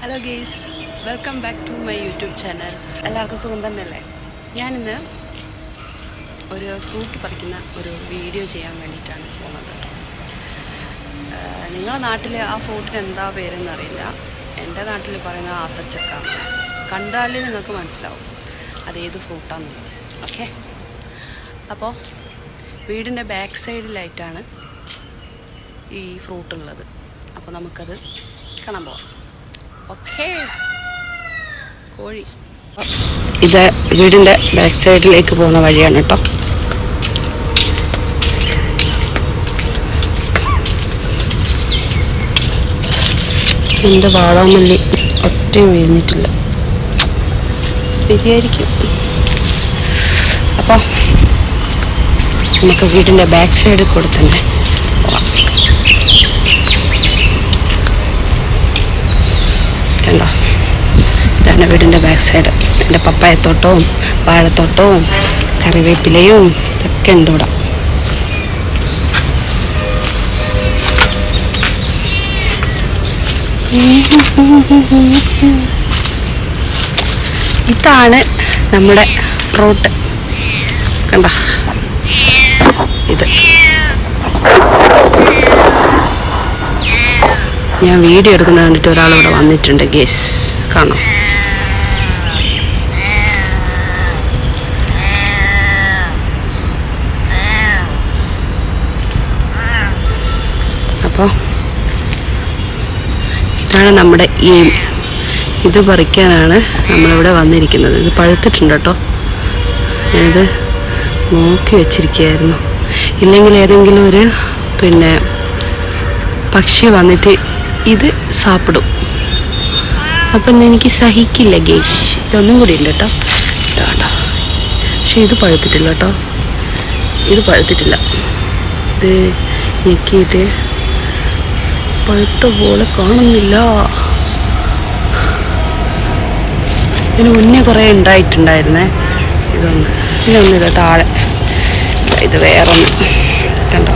Hello guys welcome back to my YouTube channel എല്ലാവർക്കും സുഖം തന്നെയല്ലേ? ഞാനിന്ന് ഒരു ഫ്രൂട്ട് പറിക്കുന്ന ഒരു വീഡിയോ ചെയ്യാൻ വേണ്ടിയിട്ടാണ് പോകുന്നത്. നിങ്ങളുടെ നാട്ടിൽ ആ ഫ്രൂട്ടിന് എന്താ പേരെന്ന് അറിയില്ല. എന്റെ നാട്ടിൽ പറയുന്ന ആത്തച്ചക്ക. കണ്ടാൽ നിങ്ങൾക്ക് മനസ്സിലാവും അതേത് ഫ്രൂട്ടാണെന്നുള്ളത് ഓക്കെ? അപ്പോൾ വീടിന്റെ ബാക്ക് സൈഡിലായിട്ടാണ് ഈ ഫ്രൂട്ടുള്ളത് അപ്പോൾ നമുക്കത് കാണാൻ പോവാം. ഇത് വീടിന്റെ ബാക്ക് സൈഡിലേക്ക് പോകുന്ന വഴിയാണ് കേട്ടോ. എന്റെ വാടാമല്ലി ഒറ്റയും വീഴുന്നിട്ടില്ല. ശരിയായിരിക്കും. അപ്പോൾ നമുക്ക് വീടിന്റെ ബാക്ക് സൈഡിൽ കൂടെ തന്നെ പോവാം കണ്ടോ ഇതാണ് വീടിന്റെ ബാക്ക് സൈഡ് എന്റെ പപ്പായത്തോട്ടവും വാഴത്തോട്ടവും കറിവേപ്പിലയും ഇതൊക്കെ ഉണ്ട് ഇവിടെ. ഇതാണ് നമ്മുടെ ഫ്രൂട്ട് കണ്ട? ഇത്. ഞാൻ വീഡിയോ എടുക്കുന്ന കണ്ടിട്ട് ഒരാളിവിടെ വന്നിട്ടുണ്ട് ഗേസ് കാണാം അപ്പോൾ ഇതാണ് നമ്മുടെ ഈ ഇത് പറിക്കാനാണ് നമ്മളിവിടെ വന്നിരിക്കുന്നത്. ഇത് പഴുത്തിട്ടുണ്ട് കേട്ടോ. ഞാനിത് നോക്കി വെച്ചിരിക്കുകയായിരുന്നു. ഇല്ലെങ്കിൽ ഏതെങ്കിലും ഒരു പിന്നെ പക്ഷി വന്നിട്ട് ഇത് സാപ്പിടും. അപ്പം എനിക്ക് സഹിക്കില്ല ഗേഷ്. ഇതൊന്നും കൂടി ഉണ്ട് കേട്ടോ. ഇതാ പക്ഷെ ഇത് പഴുത്തിട്ടില്ല കേട്ടോ. ഇത് പഴുത്തിട്ടില്ല. ഇത് ഞെക്കിയിട്ട് പഴുത്ത പോലെ കാണുന്നില്ല. ഇതിന് മുന്നേ കുറേ ഉണ്ടായിട്ടുണ്ടായിരുന്നേ. ഇതൊന്ന് ഇതൊന്നും ഇത് താഴെ ഇത് വേറൊന്ന് കണ്ടോ?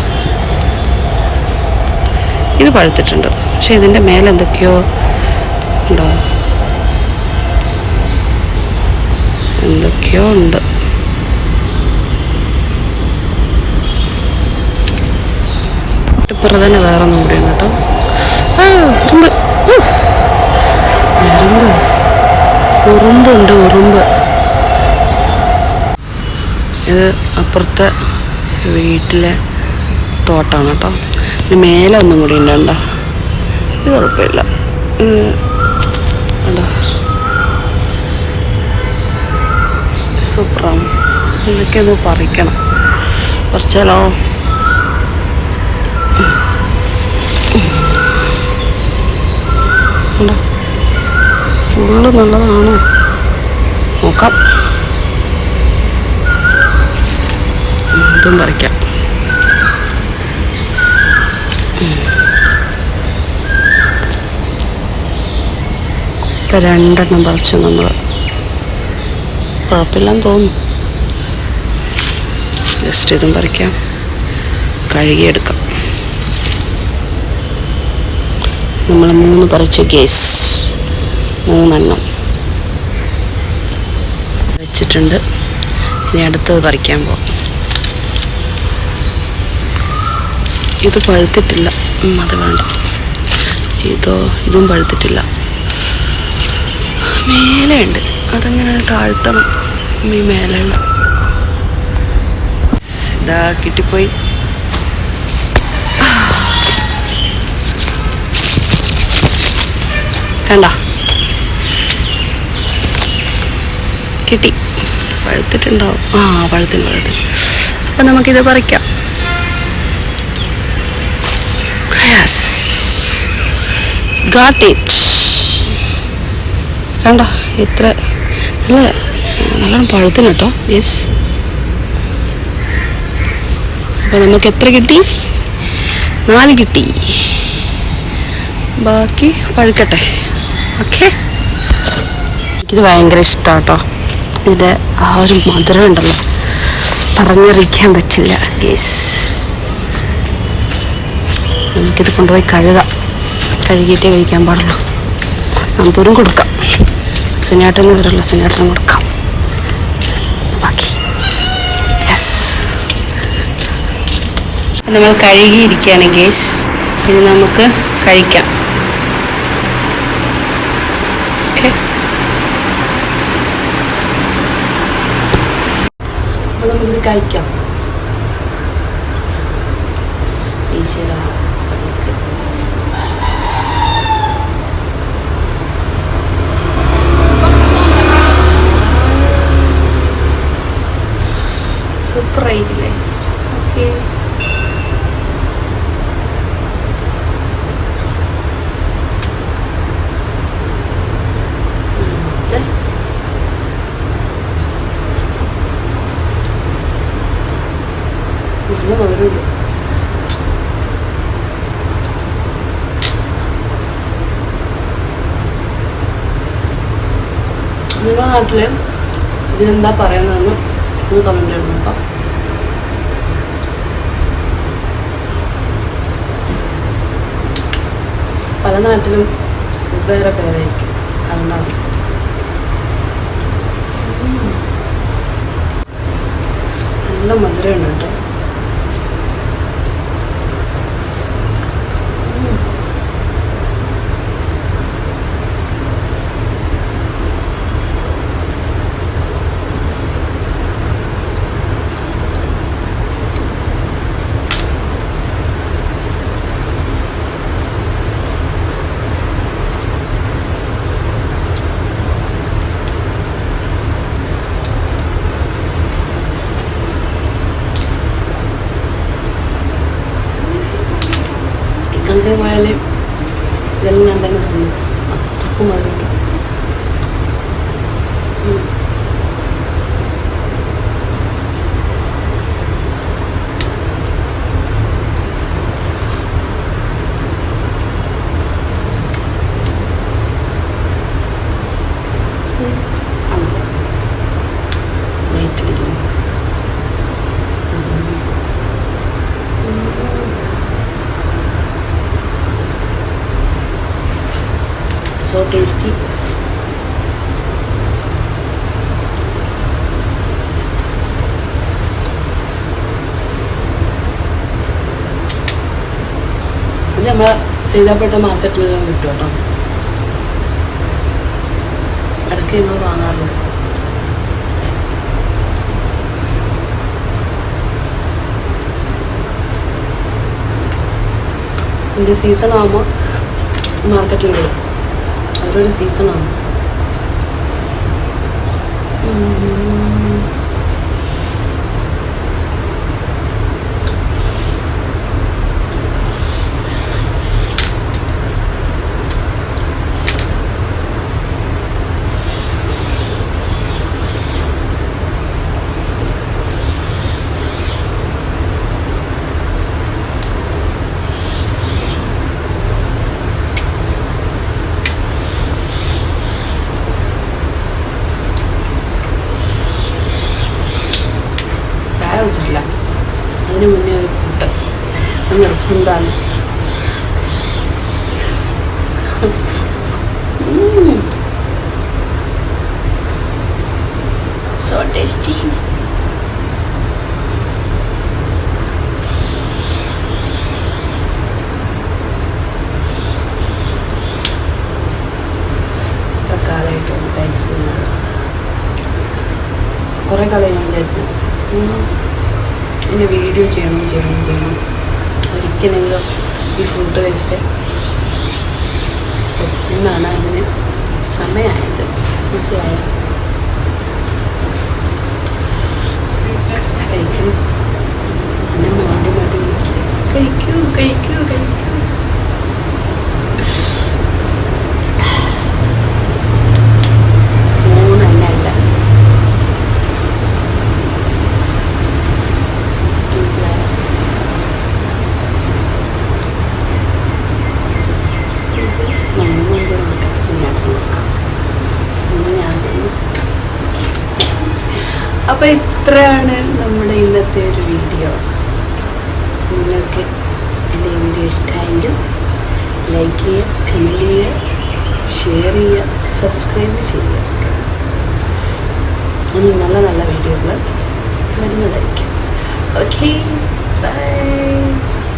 ഇത് പഴുത്തിട്ടുണ്ട്. പക്ഷെ ഇതിന്റെ മേലെന്തൊക്കെയോ ഉണ്ടോ? എന്തൊക്കെയോ ഉണ്ട്. ഇപ്പുറം തന്നെ ഒന്നും കൂടിയാണ് കേട്ടോ ആ ഉറുമ്പ് ഉ. ഉറുമ്പ് ഉറുമ്പുണ്ട് ഉറുമ്പ്. ഇത് അപ്പുറത്തെ വീട്ടിലെ തോട്ടമാണ് കേട്ടോ. ഇത് മേലെ ഒന്നും കൂടി ഉണ്ട് ഇത് കുഴപ്പമില്ല. സൂപ്പറാണ്. ഇതൊക്കെ ഒന്ന് പറിക്കണം. പറിച്ചാലോ? കണ്ടോ? ഫുള്ള് നല്ലതാണോ. നോക്കാം. ഇതും പറിക്കാം. ഇപ്പം രണ്ടെണ്ണം പറിച്ചു നമ്മൾ കുഴപ്പമില്ലെന്ന് തോന്നുന്നു. ജസ്റ്റ് ഇതും പറിക്കാം. കഴുകിയെടുക്കാം. നമ്മൾ മൂന്ന് പറിച്ചു ഗേസ് മൂന്നെണ്ണം. വെച്ചിട്ടുണ്ട്. ഇനി അടുത്തത് പറിക്കാൻ പോകാം ഇത് പഴുത്തിട്ടില്ല. അത് വേണ്ട. ഇതോ ഇതും പഴുത്തിട്ടില്ല. മേലെയുണ്ട്. അതങ്ങനെ താഴ്ത്തണം. ഈ മേലെയുള്ള ഇതാ കിട്ടിപ്പോയി. കണ്ട കിട്ടി. പഴുത്തിട്ടുണ്ടാവും. ആ പഴുത്തിന് പഴുത്തിന് അപ്പം നമുക്കിത് പറിക്കാം. യെസ് Got ഇറ്റ് കണ്ട ഇത്ര നല്ല നല്ലോണം പഴുത്തിന് കേട്ടോ. യെസ് അപ്പോൾ നമുക്ക് എത്ര കിട്ടി? നാല് കിട്ടി. ബാക്കി പഴുക്കട്ടെ. ഓക്കെ. എനിക്കിത് ഭയങ്കര ഇഷ്ടമാണ് കേട്ടോ ഇതിന്റെ ആ ഒരു മധുരം ഉണ്ടല്ലോ. പറഞ്ഞറിയിക്കാൻ പറ്റില്ല ഗേസ് നമുക്കിത് കൊണ്ടുപോയി കഴുകാം. കഴുകിയിട്ടേ കഴിക്കാൻ പാടുള്ളൂ. അന്തൂരും കൊടുക്കാം. സുനിയാട്ടന് വരല്ല സുനിയാട്ടനും കൊടുക്കാം. ബാക്കി. യെസ് നമ്മൾ കഴുകിയിരിക്കുകയാണ് ഗേസ് ഇനി നമുക്ക് കഴിക്കാം ഓക്കെ അപ്പോൾ നമുക്കിത് കഴിക്കാം. ഈശ്വര സൂപ്പർ ആയിട്ടില്ലേ ഓക്കെ നല്ല മധുരമുണ്ട് നിങ്ങളുടെ നാട്ടിൽ ഇതിനെന്താ പറയുന്നതെന്ന് ഒന്ന് കമന്റ് ചെയ്യണം പല നാട്ടിലും വേറെ പേരായിരിക്കും. അതുകൊണ്ടാണ്. നല്ല മധുരമുണ്ട് കേട്ടോ. Tasty ഇത് നമ്മൾ സീതാപ്പേട്ട മാർക്കറ്റിലെല്ലാം കിട്ടും കേട്ടോ. ഇടയ്ക്ക് നമ്മൾ വാങ്ങാറുണ്ട്. ഇതിന്റെ സീസൺ ആകുമ്പോൾ മാർക്കറ്റിൽ വരും ഓരോരോ സീസണാണ് ചായ കുടിച്ചിട്ടില്ല അതിന് മുന്നേ ഒരു ഫുഡ് എന്താണ് സോ ടേസ്റ്റി ഇത്ര കാലമായിട്ട് കുറേ കാലമായി ഞാൻ വിചാരിച്ചു. ഇനി വീഡിയോ ചെയ്യണം ചെയ്യണം ചെയ്യണം. ഒരിക്കലെങ്കിലും ഈ ഫുഡ് കഴിച്ചിട്ട് ഇന്നാണ് അതിന് സമയമായത്. മനസ്സിലായോ? ഇത്രയാണ് നമ്മുടെ ഇന്നത്തെ ഒരു വീഡിയോ നിങ്ങൾക്ക് എന്റെ വീഡിയോ ഇഷ്ടമായെങ്കിൽ ലൈക്ക് ചെയ്യുക കമന്റ് ചെയ്യുക ഷെയർ ചെയ്യുക സബ്സ്ക്രൈബ് ചെയ്യുക. ഇനി നല്ല നല്ല വീഡിയോകൾ വരുന്നതായിരിക്കും. Okay bye